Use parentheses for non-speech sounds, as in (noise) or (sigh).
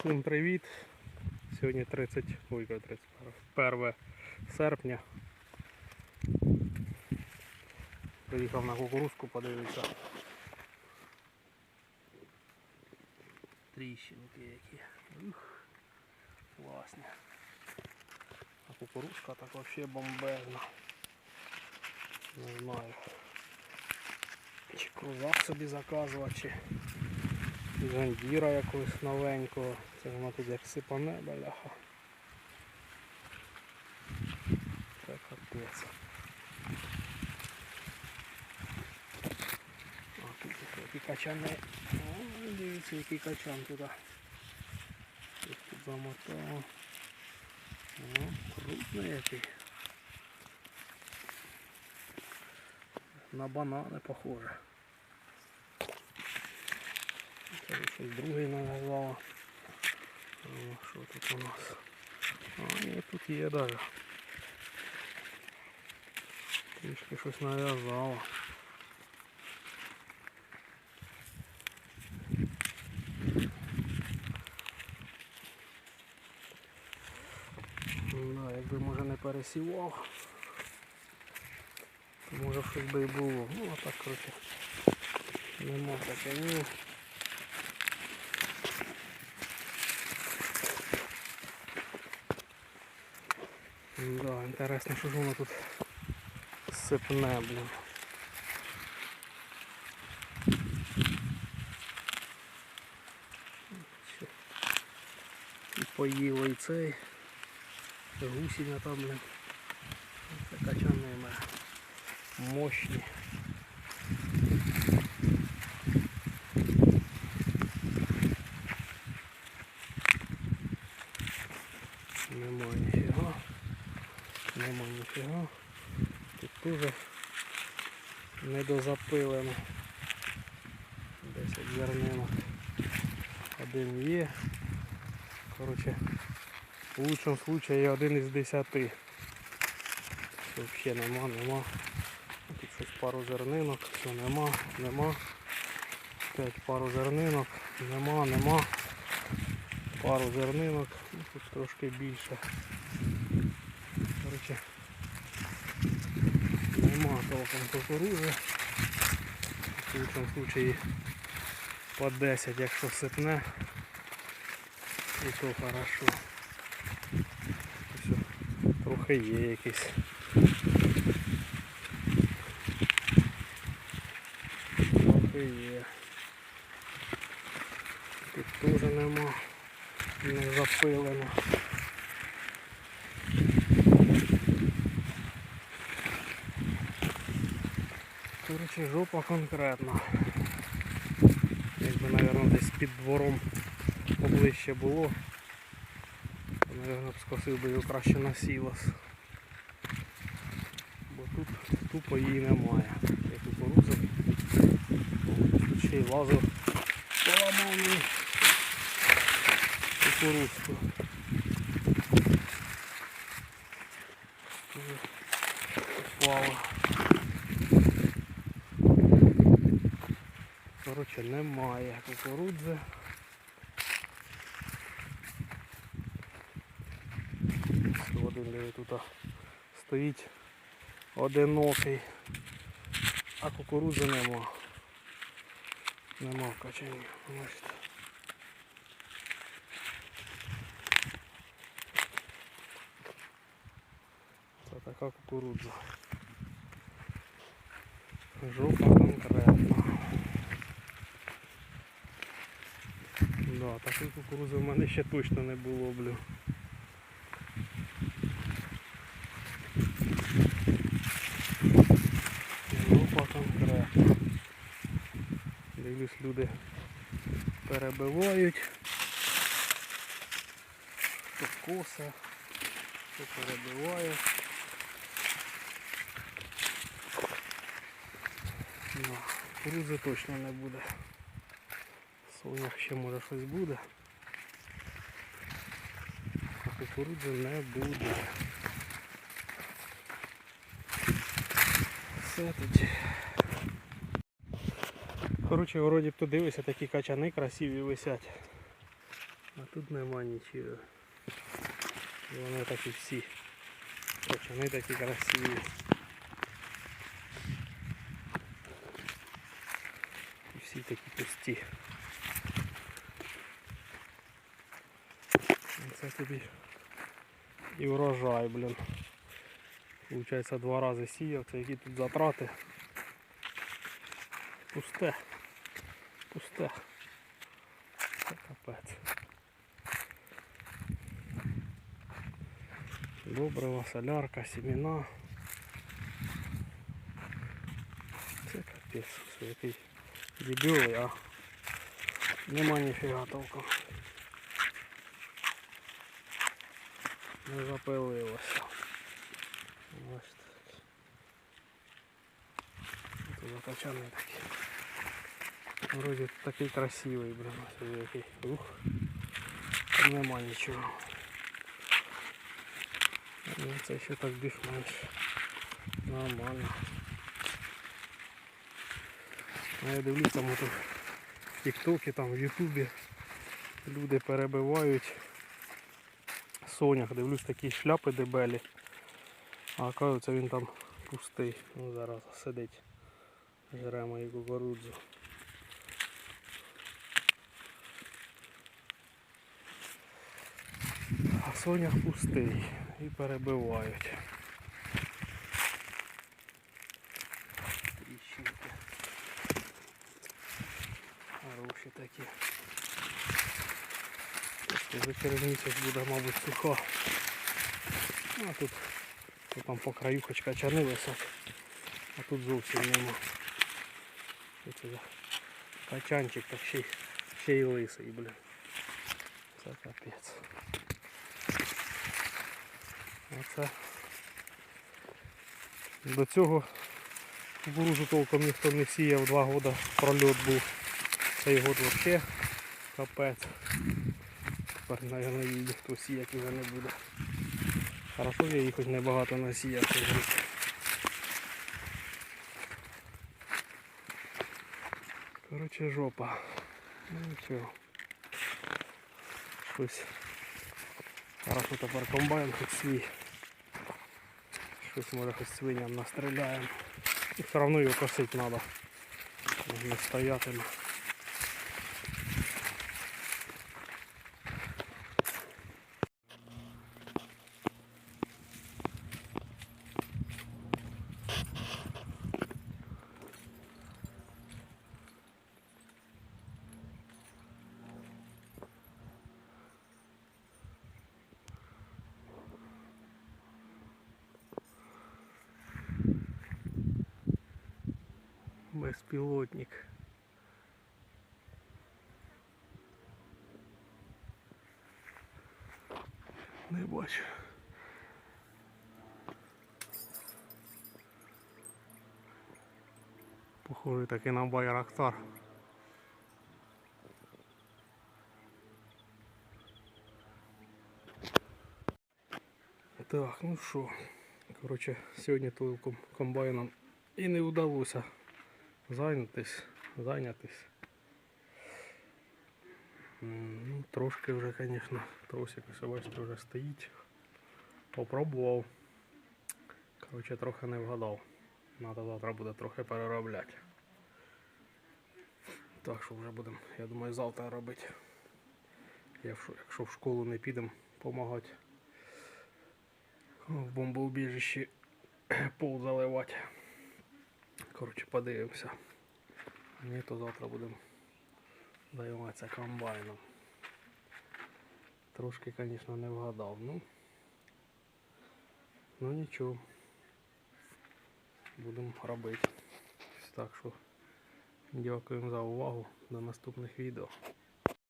Всім привіт! Сьогодні 30, ой, яке 31 серпня. Приїхав на кукурузку подивитися. Тріщинки які. Ух, класні. А кукурузка так взагалі бомбезна. Не знаю. Чи крузак собі заказувати, чи Зандіра якогось новенького. Це воно тут як сипане, бляха. Це капець. А тут які качани. О, дивіться, який качан туди. Щось тут замотало. О, крупний який. На банани похоже. Це вже щось другий нав'язало. О, Що тут у нас? А, ні, тут є даже. Трішки щось нав'язало. Да, якби може не пересівав, то може щось би і було. Ну а так коротше. Нема таке ні. Да, інтересно, що ж воно тут сипне, блін. І поїло і цей. Це гусіня там, блін. Це качани. Мощні. Нема ніфіга. Нема ніфіга. Тут теж недозапилено. 10 зернинок. Один є. Коротше, в лучшому случаї один із 10. Взагалі нема, нема. Тут щось пару зернинок, все нема, нема. П'ять пару зернинок, нема, нема. Пару зернинок, ну, тут трошки більше. Коротше, нема толком кукурузи. В лучшому случаї по 10, якщо сипне. І то хорошо. Все, трохи є якісь. Трохи є. Тут теж нема. Не запилено. Короче, жопа конкретно. Якби, мабуть, десь під двором поближче було, то, мабуть, б скосив би його краще на сілос. Бо тут тупо її немає. Я кукурудзу. Тут ще й лазив. Поламав мені кукурудзку. Дуже Коротше, немає кукурудзи. Один тут стоїть одинокий, а кукурудзи нема. Нема в качані. Це така кукурудза. Жопа конкретна. Да, такої кукурузи в мене ще точно не було, блю. Жопа конкретна. Дивлюсь, люди перебивають. Хто коса, хто перебиває. Ну, кукурузи точно не буде. Сонях ще може щось буде. А кукурудзи не буде. Все тоді. Коротше, вроді б то дивишся, такі качани красиві висять. А тут нема нічого. І Вони такі всі. Вони такі красиві. І всі такі пусті. І Це тобі і врожай, блін. Получається два рази сіяв, це тут затрати. Пусте. Пусте. Це капець. Добрива, солярка, семена. Це капець, який дебілий, а нема ніфіга толком. Не запилилося. Ось так. Це закачаний такий. Вроді такий красивий, блин, який. Ух. Там нема нічого. Ну, це ще так більш-менш нормально. А я дивлюсь там ото в Тіктокі, там в Ютубі люди перебивають сонях, дивлюсь такі шляпи дебелі. А оказується він там пустий. Ну зараз сидить. Жре мою кукурудзу. А сонях пустий і перебивають. Тріщинки. Хороші такі. Вже через місяць буде, мабуть, суха. Ну, а тут, тут там по краю хоч качани а тут зовсім нема. Це качанчик так ще, ще й лисий, блін. Це капець. Оце. До цього кукурузу толком ніхто не сіяв, два роки прольот був. Цей год взагалі капець. Тепер, мабуть, її ніхто сіяти вже не буде. Хорошо, я їх хоч небагато насіяв. Коротше, жопа. Ну нічого. Щось. Хорошо тепер комбайн хоч свій. Щось може хоч свиням настріляємо. І все одно його косити треба. Не стоятиме. Безпілотник. Не бачу. Похожий таки на Байрактар. Так, ну що, коротше, сьогодні толком комбайном і не вдалося зайнятись, зайнятись. Ну, трошки вже, звісно, тросик бачите, вже стоїть. Попробував. Коротше, трохи не вгадав. Надо завтра буде трохи переробляти. Так що вже будемо, я думаю, завтра робити. Якщо в школу не підемо допомагати в бомбоубіжищі (clears throat) пол заливати. Коротше, подивимося. Ні, то завтра будемо займатися комбайном. Трошки, звісно, не вгадав. Ну, ну нічого. Будемо робити. Так що дякуємо за увагу. До наступних відео.